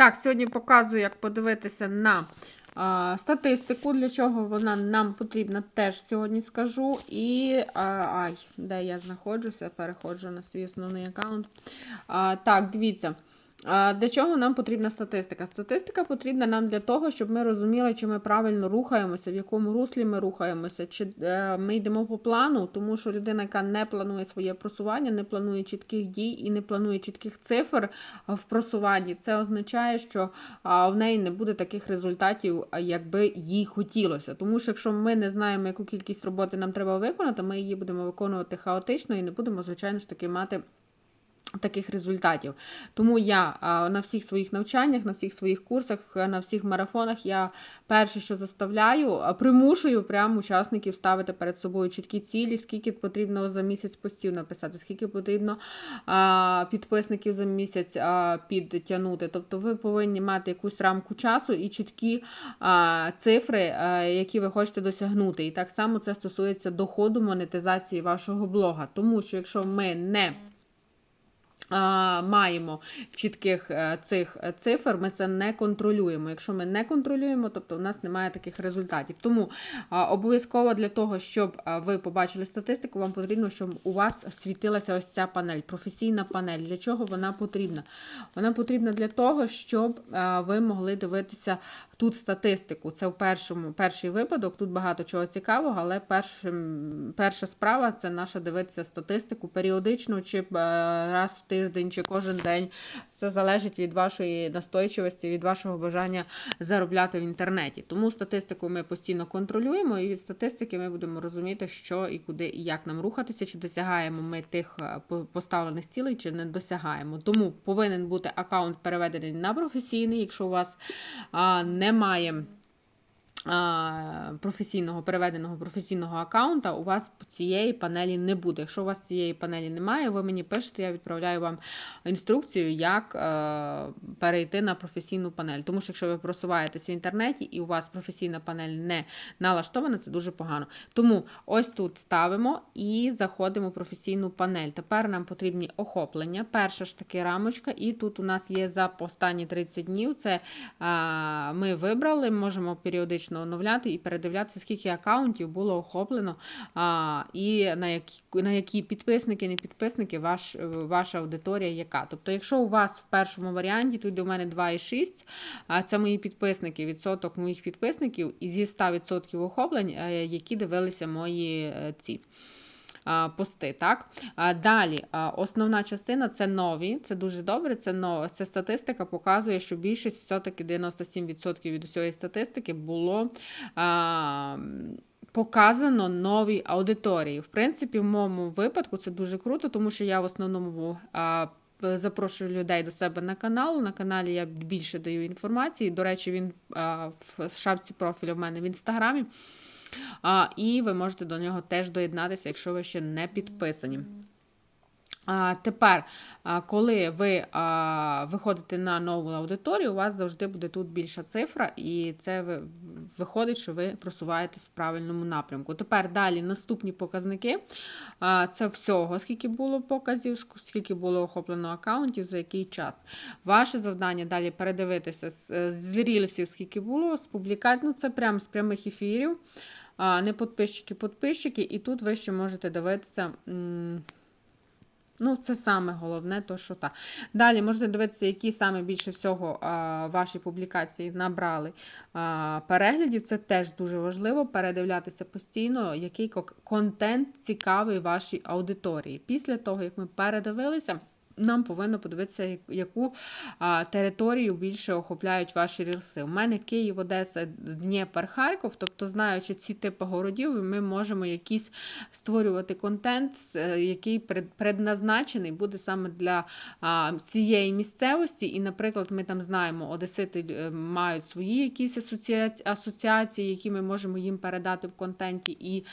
Так, сьогодні показую, як подивитися на а, статистику, для чого вона нам потрібна, теж сьогодні скажу. І а, ай, де я знаходжуся, переходжу на свій основний аккаунт. А, так, дивіться. Для чого нам потрібна статистика? Статистика потрібна нам для того, щоб ми розуміли, чи ми правильно рухаємося, в якому руслі ми рухаємося, чи е, ми йдемо по плану, тому що людина, яка не планує своє просування, не планує чітких дій і не планує чітких цифр в просуванні, це означає, що в неї не буде таких результатів, а, як би їй хотілося. Тому що якщо ми не знаємо, яку кількість роботи нам треба виконати, ми її будемо виконувати хаотично і не будемо, звичайно ж таки, мати. Таких результатів. Тому я на всіх своїх навчаннях, на всіх своїх курсах, на всіх марафонах я перше, що заставляю, примушую прямо учасників ставити перед собою чіткі цілі, скільки потрібно за місяць постів написати, скільки потрібно підписників за місяць підтягнути. Тобто ви повинні мати якусь рамку часу і чіткі цифри, які ви хочете досягнути. І так само це стосується доходу монетизації вашого блога. Тому що якщо ми не маємо чітких е, цих цифр, ми це не контролюємо. Якщо ми не контролюємо, тобто у нас немає таких результатів. Тому обов'язково для того, щоб ви побачили статистику, вам потрібно, щоб у вас світилася ось ця панель, професійна панель. Для чого вона потрібна? Вона потрібна для того, щоб ви могли дивитися. Тут статистику, це в першому перший випадок. Тут багато чого цікавого, але першим, перша справа це наша дивитися статистику періодично, чи е, раз в тиждень, чи кожен день. Це залежить від вашої настойчивості, від вашого бажання заробляти в інтернеті. Тому статистику ми постійно контролюємо, і від статистики ми будемо розуміти, що і куди і як нам рухатися, чи досягаємо ми тих е, поставлених цілей, чи не досягаємо. Тому повинен бути аккаунт переведений на професійний, якщо у вас а, немає. Професійного переведеного професійного аккаунта у вас цієї панелі не буде. Якщо у вас цієї панелі немає, ви мені пишете, я відправляю вам інструкцію, як е, перейти на професійну панель. Тому що якщо ви просуваєтесь в інтернеті і у вас професійна панель не налаштована, це дуже погано. Тому ось тут ставимо і заходимо в професійну панель. Тепер нам потрібні охоплення. Перша ж таки рамочка, і тут у нас є за останні 30 днів. Це ми вибрали, можемо періодично оновляти і передивлятися, скільки акаунтів було охоплено, а, і на які, на які підписники, не підписники, ваш, ваша аудиторія яка. Тобто, якщо у вас в першому варіанті, тут до мене 2,6, а це мої підписники, відсоток моїх підписників, і зі 100% охоплень, е, які дивилися мої е, ці пости. Так? Далі, основна частина це нові, це дуже добре. Це нова. Це статистика показує, що більшість все-таки 97% від усієї статистики було. Показано новій аудиторії. В принципі, в моєму випадку це дуже круто, тому що я в основному а, запрошую людей до себе на канал. На каналі я більше даю інформації. До речі, він а, в шапці профілю в мене в інстаграмі. А, і ви можете до нього теж доєднатися, якщо ви ще не підписані. А, тепер, коли ви а, виходите на нову аудиторію, у вас завжди буде тут більша цифра, і це ви- виходить, що ви просуваєтесь в правильному напрямку. Тепер далі наступні показники. А, це всього, скільки було показів, скільки було охоплено аккаунтів, за який час. Ваше завдання далі передивитися з, з рілсів, скільки було, з публікацій, ну це прямо з прямих ефірів. Не підписчики, підписчики, і тут ви ще можете дивитися. Ну, це саме головне, то що так. Далі можете дивитися, які саме більше всього а, ваші публікації набрали а, переглядів. Це теж дуже важливо передивлятися постійно, який контент цікавий вашій аудиторії. Після того, як ми передивилися. Нам повинно подивитися, яку територію більше охопляють ваші рілси. У мене Київ, Одеса, Дніпр, Харків. Тобто, знаючи ці типи городів, ми можемо якийсь створювати контент, е, який предназначений буде саме для цієї місцевості. І, наприклад, ми там знаємо, одесити е, мають свої якісь асоціаці- асоціації, які ми можемо їм передати в контенті і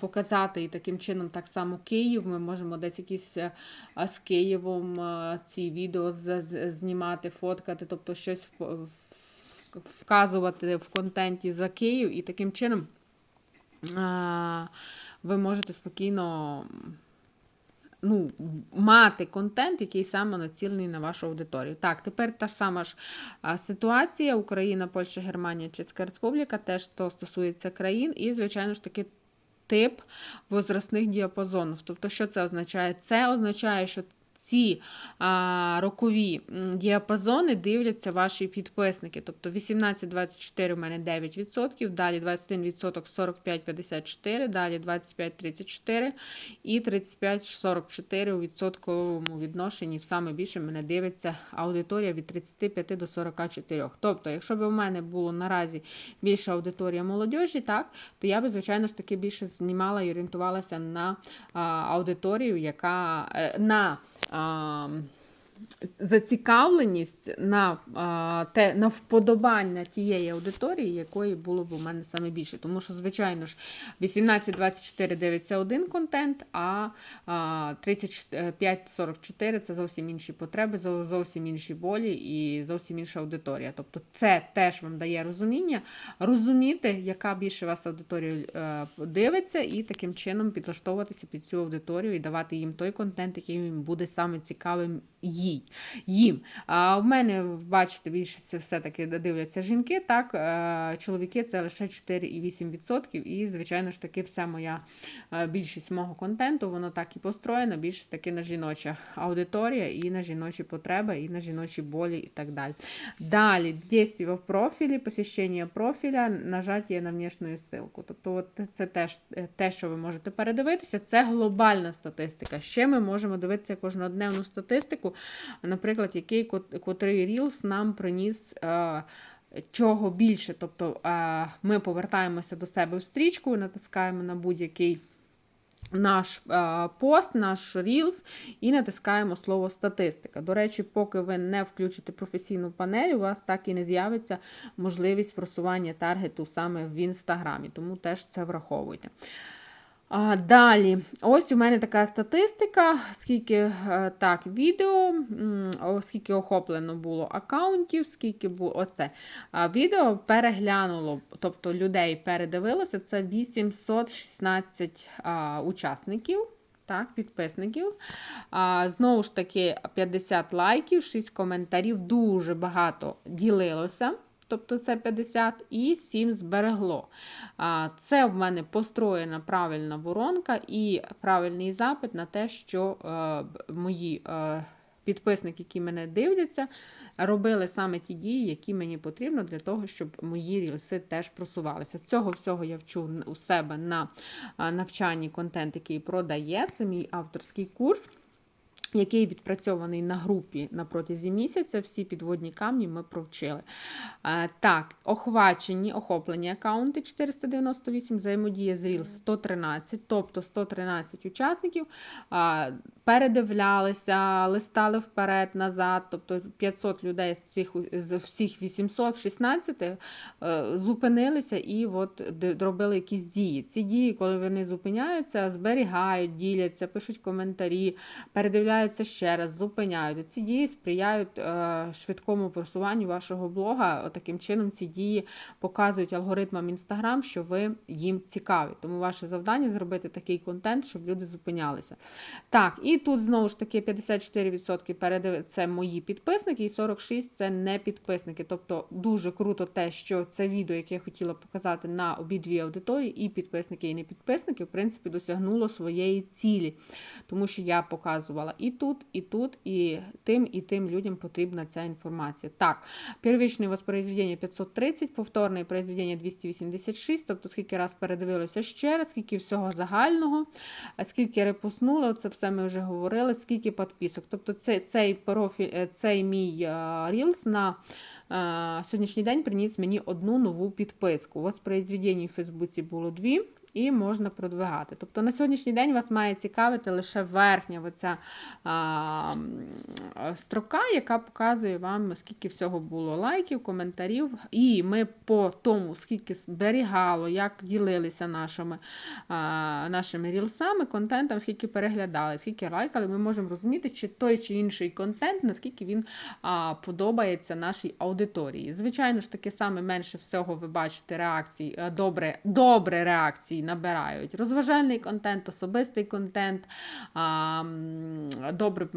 показати. І таким чином, так само Київ. Ми можемо десь якісь е, з Києвом ці відео знімати, фоткати, тобто щось вказувати в контенті за Київ, і таким чином ви можете спокійно ну, мати контент, який саме націлений на вашу аудиторію. Так, тепер та ж сама ж ситуація: Україна, Польща, Германія, Чеська Республіка, теж то стосується країн, і, звичайно ж таки. Тип возрастних діапазонів. Тобто, що це означає? Це означає, що ці а, рокові діапазони дивляться ваші підписники. Тобто 18-24 у мене 9%, далі 21% 45-54, далі 25-34 і 35-44 у відсотковому відношенні. Саме більше мене дивиться аудиторія від 35 до 44. Тобто, якщо б у мене було наразі більша аудиторія молодіжі, так, то я би, звичайно ж таки, більше знімала і орієнтувалася на аудиторію, яка е, на а, зацікавленість на, те, на вподобання тієї аудиторії, якої було б у мене саме більше. Тому що, звичайно ж, 18-24 дивиться один контент, а, а 35-44 це зовсім інші потреби, зовсім інші болі і зовсім інша аудиторія. Тобто це теж вам дає розуміння, розуміти, яка більше вас аудиторія е, дивиться, і таким чином підлаштовуватися під цю аудиторію і давати їм той контент, який їм буде саме цікавим їй, їм. А в мене, бачите, більше це все-таки дивляться жінки, так, е, чоловіки це лише 4,8%. І, звичайно ж таки, вся моя е, більшість мого контенту, воно так і построєно, більше таки на жіноча аудиторія, і на жіночі потреби, і на жіночі болі, і так далі. Далі, действия в профілі, посещення профіля, нажаття на внешню ссылку. Тобто, от це теж е, те, що ви можете передивитися, це глобальна статистика. Ще ми можемо дивитися кожнодневну статистику, наприклад, який котрий Reels нам приніс. Е, Чого більше, тобто е, ми повертаємося до себе в стрічку, натискаємо на будь-який наш е, пост, наш Reels і натискаємо слово статистика. До речі, поки ви не включите професійну панель, у вас так і не з'явиться можливість просування таргету саме в інстаграмі, тому теж це враховуйте. А, далі, ось у мене така статистика, скільки е, так, відео, скільки охоплено було аккаунтів, скільки було оце. Відео переглянуло, тобто людей передивилося, це 816 а, учасників. Так, підписників. А, знову ж таки, 50 лайків, 6 коментарів, дуже багато ділилося. Тобто це 50 і 7 зберегло. Це в мене построєна правильна воронка і правильний запит на те, що е, мої е, підписники, які мене дивляться, робили саме ті дії, які мені потрібно для того, щоб мої рілси теж просувалися. Цього всього я вчу у себе на навчанні контент, який продає. Це мій авторський курс який відпрацьований на групі на протязі місяця. Всі підводні камні ми провчили. Е, Так, охвачені, охоплені аккаунти 498, взаємодія з Reels 113, тобто 113 учасників передивлялися, листали вперед, назад, тобто 500 людей з цих з всіх 816 е, зупинилися і от робили якісь дії. Ці дії, коли вони зупиняються, зберігають, діляться, пишуть коментарі, передивляються ще раз, зупиняють. Ці дії сприяють е, швидкому просуванню вашого блога. Таким чином, ці дії показують алгоритмам Instagram, що ви їм цікаві. Тому ваше завдання зробити такий контент, щоб люди зупинялися. Так, і тут знову ж таки 54% передив... це мої підписники, і 46% це не підписники. Тобто дуже круто те, що це відео, яке я хотіла показати на обидві аудиторії, і підписники, і не підписники, в принципі, досягнуло своєї цілі. Тому що я показувала і тут, і тут, і тим, і тим людям потрібна ця інформація. Так, первичне воспроизведення 530, повторне произведення 286, тобто скільки раз передивилося ще раз, скільки всього загального, скільки репостнуло, це все ми вже говорили, скільки підписок. Тобто цей, цей профіль, е, цей мій е, Reels на е, сьогоднішній день приніс мені одну нову підписку. У Фейсбуці було дві. І можна продвигати. Тобто на сьогоднішній день вас має цікавити лише верхня оця, а, строка, яка показує вам, скільки всього було лайків, коментарів. І ми по тому, скільки зберігало, як ділилися нашими, а, нашими рілсами, контентом, скільки переглядали, скільки лайкали, ми можемо розуміти, чи той чи інший контент, наскільки він а, подобається нашій аудиторії. Звичайно ж таки, саме менше всього ви бачите реакцій, е, добре, добре реакцій набирають розважальний контент, особистий контент, добре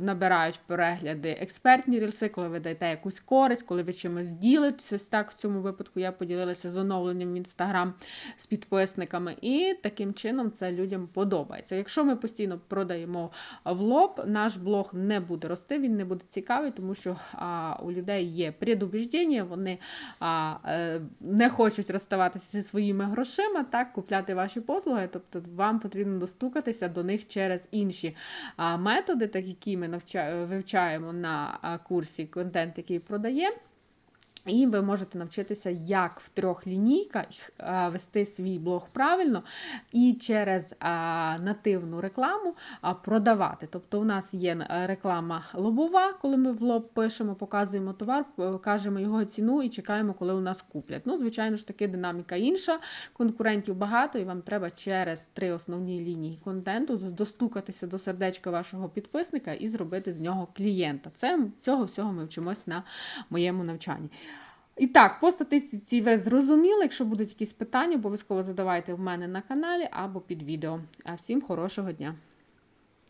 набирають перегляди, експертні рілси, коли ви даєте якусь користь, коли ви чимось ділитесь. Так в цьому випадку я поділилася з оновленням в інстаграм з підписниками, і таким чином це людям подобається. Якщо ми постійно продаємо в лоб, наш блог не буде рости, він не буде цікавий, тому що а, у людей є предубіждення, вони а, е, не хочуть розставатися зі своїми грошима, так, купляти ваші послуги. Тобто вам потрібно достукатися до них через інші методи, так які ми навчаємо, вивчаємо на курсі контент, який продаємо. І ви можете навчитися, як в трьох лінійках вести свій блог правильно і через нативну рекламу продавати. Тобто, у нас є е, реклама лобова, коли ми в лоб пишемо, показуємо товар, кажемо його ціну і чекаємо, коли у нас куплять. Ну, звичайно ж таки, динаміка інша, конкурентів багато, і вам треба через три основні лінії контенту достукатися до сердечка вашого підписника і зробити з нього клієнта. Це цього всього ми вчимось на моєму навчанні. І так, по статистиці ви зрозуміли. Якщо будуть якісь питання, обов'язково задавайте в мене на каналі або під відео. А всім хорошого дня!